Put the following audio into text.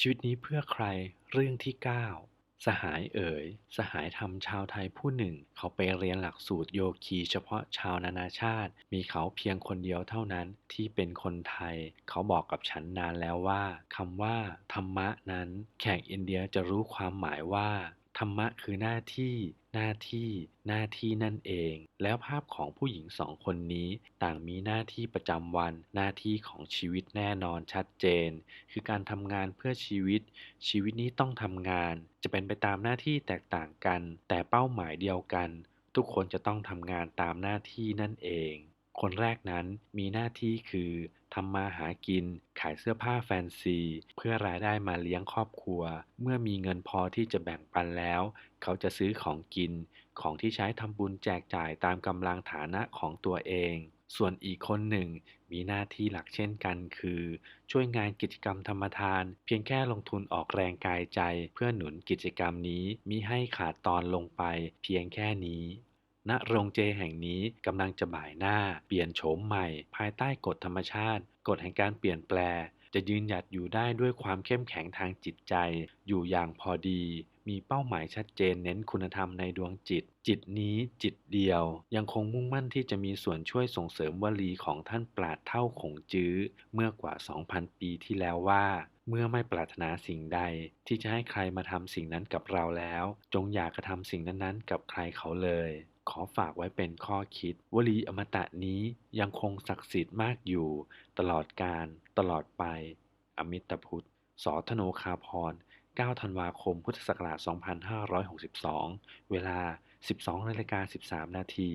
ชีวิตนี้เพื่อใครเรื่องที่ 9 สหายเอ๋ย สหายธรรมชาวไทยผู้หนึ่ง เขาไปเรียนหลักสูตรโยคีเฉพาะชาวนานาชาติ มีเขาเพียงคนเดียวเท่านั้นที่เป็นคนไทย เขาบอกกับฉันนานแล้วว่าคำว่า ธรรมะนั้น แขกอินเดียจะรู้ความหมายว่า ธรรมะคือหน้าที่ หน้าที่ หน้าที่นั่นเอง แล้วภาพของผู้หญิงสองคนนี้ต่างมีหน้าที่ประจำวัน หน้าที่ของชีวิตแน่นอนชัดเจน คือการทำงานเพื่อชีวิต ชีวิตนี้ต้องทำงาน จะเป็นไปตามหน้าที่แตกต่างกัน แต่เป้าหมายเดียวกัน ทุกคนจะต้องทำงานตามหน้าที่นั่นเอง คนแรกนั้นมีหน้าที่คือทำมาหากิน ขายเสื้อผ้าแฟนซี เพื่อรายได้มาเลี้ยงครอบครัว เมื่อมีเงินพอที่จะแบ่งปันแล้ว เขาจะซื้อของกิน ของที่ใช้ทำบุญแจกจ่ายตามกำลังฐานะของตัวเอง ส่วนอีกคนหนึ่ง มีหน้าที่หลักเช่นกัน คือ ช่วยงานกิจกรรมธรรมทาน เพียงแค่ลงทุนออกแรงกายใจ เพื่อหนุนกิจกรรมนี้มิให้ขาดตอนลงไป เพียงแค่นี้ ณโรงเจแห่งนี้กำลังจะบ่ายหน้า เปลี่ยนโฉมใหม่ ภายใต้กฎธรรมชาติ กฎแห่งการเปลี่ยนแปล จะยืนหยัดอยู่ได้ด้วยความเข้มแข็งทางจิตใจ อยู่อย่างพอดี มีเป้าหมายชัดเจนเน้นคุณธรรมในดวงจิต จิตนี้จิตเดียว ยังคงมุ่งมั่นที่จะมีส่วนช่วยส่งเสริมวลีของท่านปราดเท่าขงจื้อ เมื่อกว่า 2,000 ปีที่แล้วว่าเมื่อไม่ปรารถนาสิ่งใด ที่จะให้ใครมาทำสิ่งนั้นกับเราแล้ว จงอย่ากระทำสิ่งนั้นๆ กับใครเขาเลย ขอฝากไว้เป็นข้อคิด วลีอมตะนี้ยังคงศักดิ์สิทธิ์มากอยู่ ตลอดการตลอดไป อมิตพุทธสธโนคาพร 9 ธันวาคม พุทธศักราช 2562 เวลา 12นาฬิกา13 นาที